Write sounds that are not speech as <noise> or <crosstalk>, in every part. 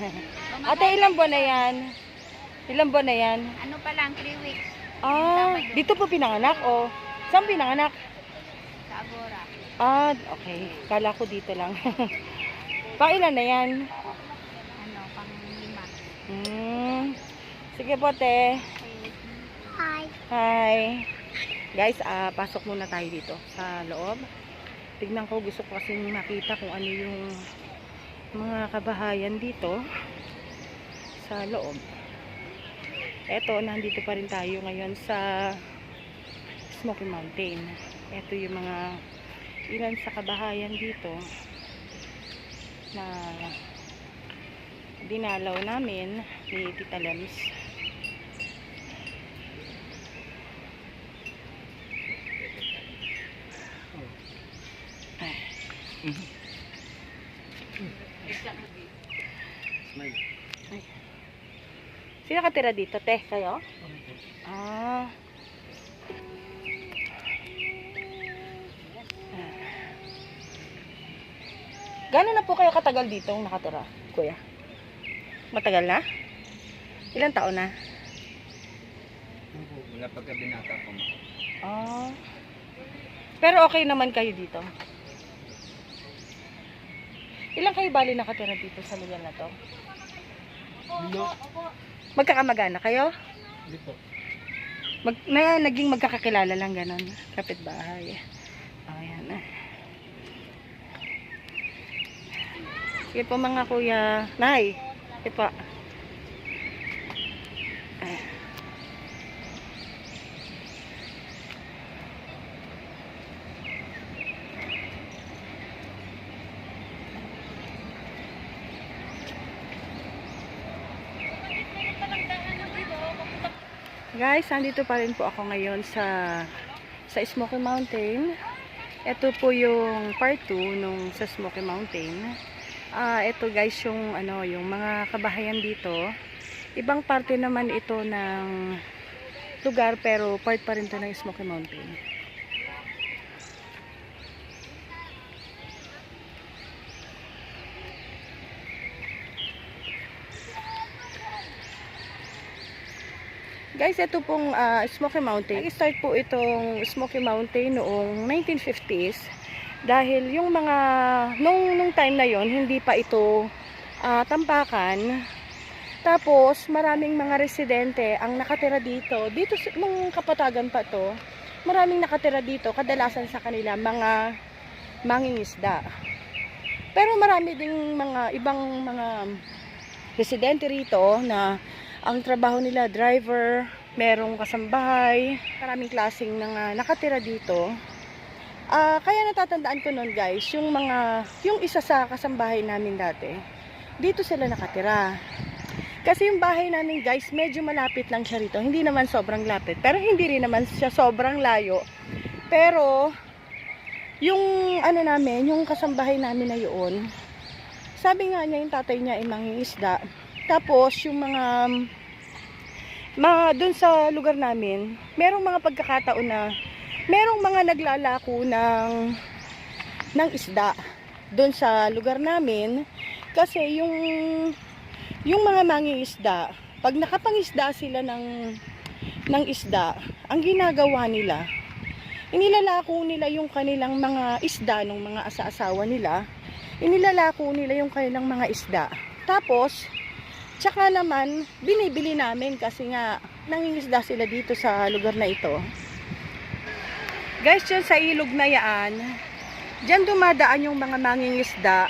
<laughs> Ate, ilang buwan na yan? Ilang buwan na yan? Ano pa lang, 3 weeks Ah, dito po pinanganak o? Saan pinanganak? sa Agora. Ah, okay. Kala ko dito lang. <laughs> Pailan na yan? Ano, pang lima. Hmm. Sige po, te. Hi. Hi. Guys, ah, pasok muna tayo dito sa loob. Tignan ko, gusto ko kasi makita kung ano yung mga kabahayan dito sa loob. Eto, nandito pa rin tayo ngayon sa Smoky Mountain. Eto yung mga ilan sa kabahayan dito na dinalaw namin ni Tita Lems. Sino katira dito, te? Kayo? Ah. Gano'n na po kayo katagal dito nakatira, kuya? Matagal na? Ilang taon na? Wala pagka binata ko. Ah. Pero okay naman kayo dito? Ilang kayo bali nakatira dito sa lugar na to? No. Magkakamagana kayo? Hindi po. Mag, na, naging magkakakilala lang ganon. Kapitbahay. Ayan na. Sige po mga kuya. Nay. Sige po. Ayan. Guys, nandito pa rin po ako ngayon sa sa Smoky Mountain. Ito po yung part 2 nung sa Smoky Mountain. Ah, ito guys yung ano, yung mga kabahayan dito. Ibang parte naman ito ng lugar pero part pa rin to ng Smoky Mountain. Guys, ito pong ah, Smoky Mountain. Nag-start po itong Smoky Mountain noong 1950s dahil yung mga nung nung time na yon hindi pa ito ah, tampakan. Tapos maraming mga residente ang nakatira dito. Dito nung kapatagan pa to, maraming nakatira dito kadalasan sa kanila mga mangingisda. Pero marami ding mga ibang mga residente rito na ang trabaho nila driver, merong kasambahay, maraming klaseng nga nakatira dito. Ah, kaya natatandaan ko noon guys, yung mga yung isa sa kasambahay namin dati. Dito sila nakatira. Kasi yung bahay namin guys, medyo malapit lang siya rito. Hindi naman sobrang lapit, pero hindi rin naman siya sobrang layo. Pero yung ano namin, yung kasambahay namin na yun, sabi nga niya yung tatay niya ay mangingisda. Tapos, yung mga, mga dun sa lugar namin, merong mga pagkakataon na, merong mga naglalako ng, ng isda dun sa lugar namin. Kasi yung, yung mga mangingisda, pag nakapangisda sila ng, ng isda, ang ginagawa nila, inilalako nila yung kanilang mga isda ng mga asa-asawa nila, inilalako nila yung kanilang mga isda. Tapos, Tsaka naman, binibili namin kasi nga nangingisda sila dito sa lugar na ito. Guys, dyan sa ilog na yaan, dyan dumadaan yung mga mangingisda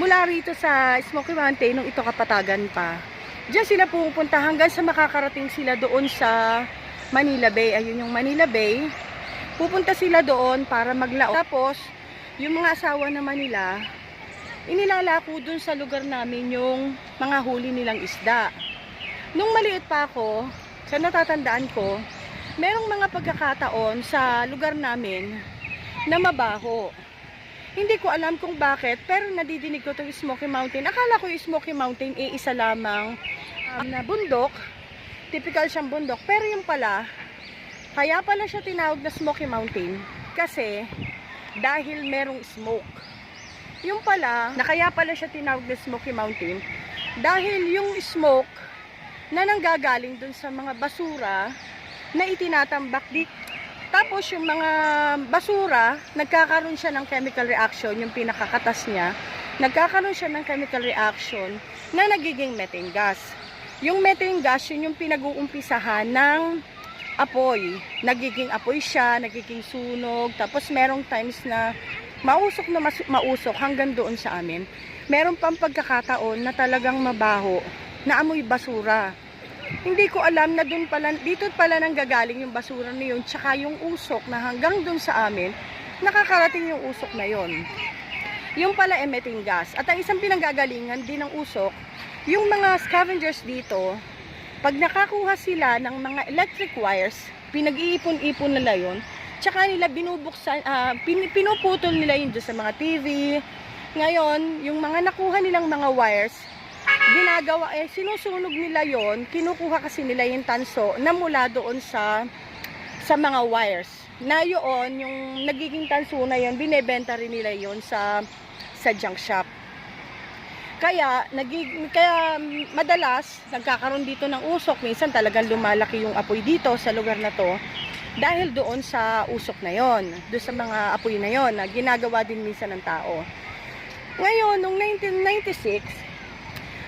mula rito sa Smoky Mountain nung ito kapatagan pa. Dyan sila pupunta hanggang sa makakarating sila doon sa Manila Bay. Ayun yung Manila Bay. Pupunta sila doon para maglaot. Tapos, yung mga asawa naman nila, inilalako dun sa lugar namin yung mga huli nilang isda. Nung maliit pa ako, sa natatandaan ko, merong mga pagkakataon sa lugar namin na mabaho. Hindi ko alam kung bakit, pero nadidinig ko itong Smoky Mountain. Akala ko yung Smoky Mountain ay isa lamang um, na bundok. Typical siyang bundok. Pero yung pala, kaya pala siya tinawag na Smoky Mountain kasi dahil merong smoke. Yung pala, na kaya pala siya tinawag na Smoky Mountain, Dahil yung smoke na nanggagaling dun sa mga basura na itinatambak di tapos yung mga basura, nagkakaroon siya ng chemical reaction, yung pinakakatas niya, nagkakaroon siya ng chemical reaction na nagiging methane gas. Yung methane gas, yun yung pinag-uumpisahan ng apoy. Nagiging apoy siya, nagiging sunog, tapos merong times na mausok na mas- mausok hanggang doon sa amin. Meron pang pagkakataon na talagang mabaho, na amoy basura. Hindi ko alam na doon pala, dito pala nang gagaling yung basura na yun, tsaka yung usok na hanggang doon sa amin, nakakarating yung usok na yun. Yung pala emitting gas. At ang isang pinanggagalingan din ng usok, yung mga scavengers dito, pag nakakuha sila ng mga electric wires, pinag-iipon-ipon nila yun, tsaka nila binubuksan, ah, pin- pinuputol nila yun sa mga TV. Ngayon, yung mga nakuha nilang mga wires, ginagawa, eh, sinusunog nila yon kinukuha kasi nila yung tanso na mula doon sa sa mga wires. Na yun, yung nagiging tanso na yun, binebenta rin nila yon sa sa junk shop. Kaya, nagig, kaya madalas, nagkakaroon dito ng usok. Minsan talagang lumalaki yung apoy dito sa lugar na to. Dahil doon sa usok na yon, doon sa mga apoy na yon na ginagawa din minsan ng tao. Ngayon, noong 1996,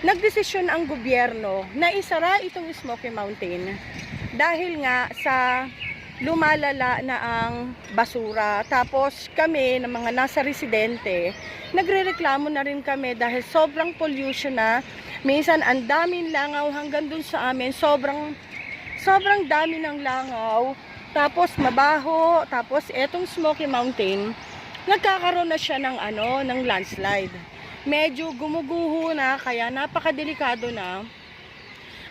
nagdesisyon ang gobyerno na isara itong Smoky Mountain dahil nga sa lumalala na ang basura. Tapos kami, ng mga nasa residente, nagrereklamo na rin kami dahil sobrang pollution na. Minsan, ang daming langaw hanggang dun sa amin. Sobrang, sobrang dami ng langaw. Tapos mabaho. Tapos etong Smoky Mountain, nagkakaroon na siya ng ano, ng landslide. Medyo gumuguho na, kaya napakadelikado na.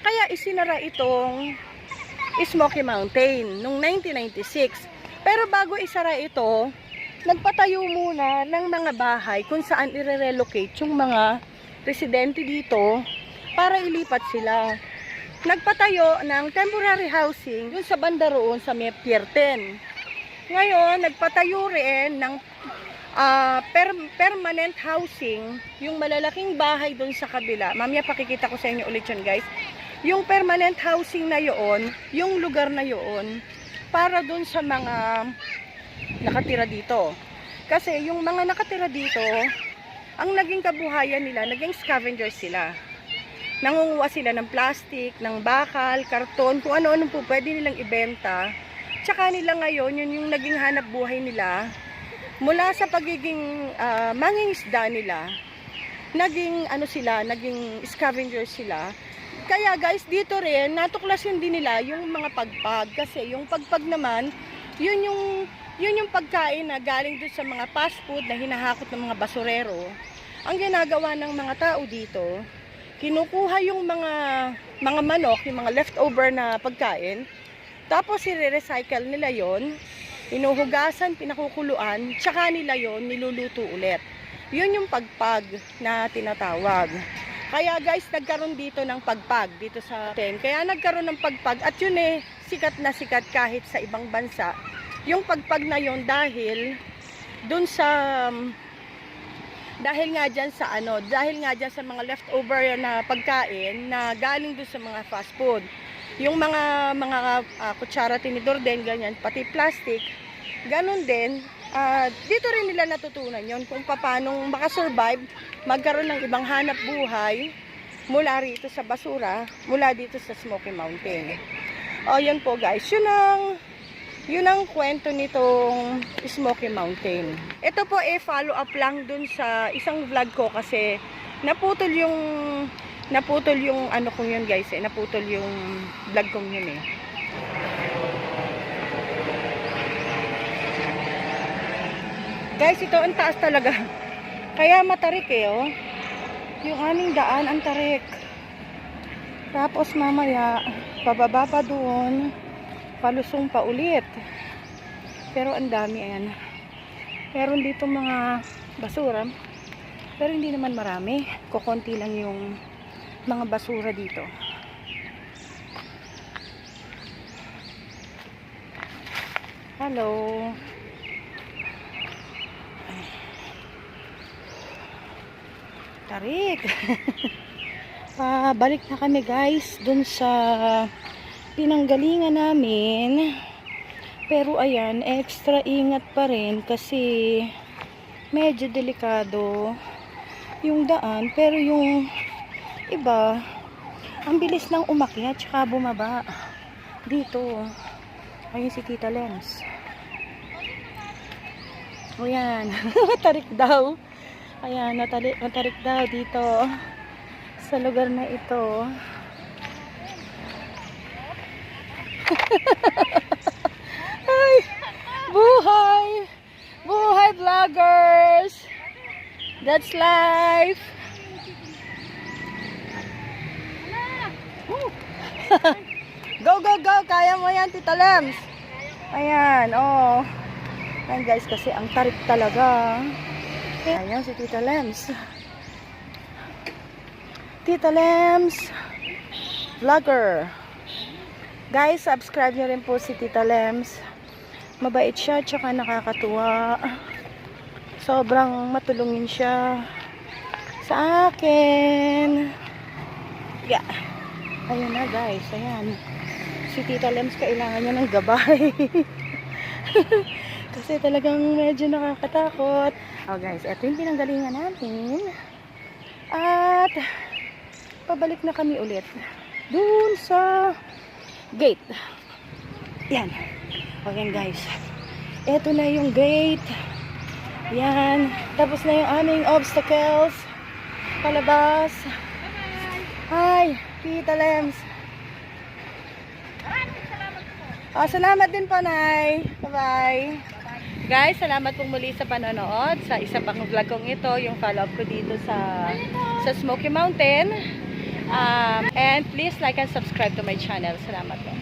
Kaya isinara itong Smoky Mountain noong 1996. Pero bago isara ito, nagpatayo muna ng mga bahay kung saan i-relocate yung mga residente dito para ilipat sila. Nagpatayo ng temporary housing dun sa banda roon sa may Pier 10. Ngayon, nagpatayo rin ng ah, per- permanent housing, yung malalaking bahay doon sa kabila. Mamaya pakikita ko sa inyo ulit yun guys. Yung permanent housing na yoon, yung lugar na yoon, para doon sa mga nakatira dito. Kasi yung mga nakatira dito, ang naging kabuhayan nila, naging scavengers sila. Nangunguha sila ng plastic, ng bakal, karton, kung ano-ano po pwede nilang ibenta. Tsaka nila ngayon, yun yung naging hanap buhay nila. Mula sa pagiging uh, mangingisda nila, naging ano sila, naging scavengers sila. Kaya guys, dito rin, natuklasin din nila yung mga pagpag. Kasi yung pagpag naman, yun yung, yun yung pagkain na galing doon sa mga fast food na hinahakot ng mga basurero. Ang ginagawa ng mga tao dito, kinukuha yung mga, mga manok, yung mga leftover na pagkain, tapos i-recycle nila yon inuhugasan, pinakukuluan, tsaka nila yon niluluto ulit. Yun yung pagpag na tinatawag. Kaya guys, nagkaroon dito ng pagpag dito sa ten. Kaya nagkaroon ng pagpag at yun eh, sikat na sikat kahit sa ibang bansa. Yung pagpag na yon dahil dun sa dahil nga dyan sa ano, dahil nga dyan sa mga leftover na pagkain na galing dun sa mga fast food. Yung mga mga ah, kutsara, tinidor din, ganyan, pati plastic, ganun din, ah, dito rin nila natutunan yon kung paano makasurvive, magkaroon ng ibang hanap buhay mula rito sa basura, mula dito sa Smoky Mountain. O, yun po guys, yun ang, yun ang kwento nitong Smoky Mountain. Ito po eh, follow up lang dun sa isang vlog ko kasi naputol yung naputol yung ano kong yun guys eh, naputol yung vlog kong yun eh. Guys, ito ang taas talaga. <laughs> Kaya matarik eh, oh. Yung aming daan, ang tarik. Tapos mamaya, pababa pa doon, palusong pa ulit. Pero ang dami, ayan. Meron dito mga basura. Pero hindi naman marami. Kukunti lang yung mga basura dito. Hello. Tarik. <laughs> Pabalik na kami guys dun sa pinanggalingan namin. Pero ayan, extra ingat pa rin kasi medyo delikado yung daan. Pero yung iba, ang bilis lang umakyat tsaka bumaba. Dito. Ayun si Tita Lens. O yan. <laughs> Tarik daw. Ayan, natali, natarik daw dito sa lugar na ito. Ay, buhay! Buhay vloggers! That's life! <laughs> Go, go, go! Kaya mo yan, Tita Lems! Ayan, oh. Ayan guys, kasi ang tarik talaga. Ayan si Tita Lems. Tita Lems vlogger. Guys, subscribe nyo rin po si Tita Lems. Mabait siya, tsaka nakakatuwa. Sobrang matulungin siya sa akin. Yeah. Ayun na guys, ayan. Si Tita Lems kailangan niya ng gabay. <laughs> Kasi talagang medyo nakakatakot. Oh guys, eto yung pinanggalingan natin. At pabalik na kami ulit. Doon sa gate. Yan. O yan guys. Eto na yung gate. Yan. Tapos na yung aming obstacles. Palabas. Hi, Tita Lems. Ah, salamat din po, Nay. Bye-bye. Guys, salamat pong muli sa panonood sa isa pang vlog kong ito, yung follow-up ko dito sa sa Smoky Mountain. Um, and please like and subscribe to my channel. Salamat po.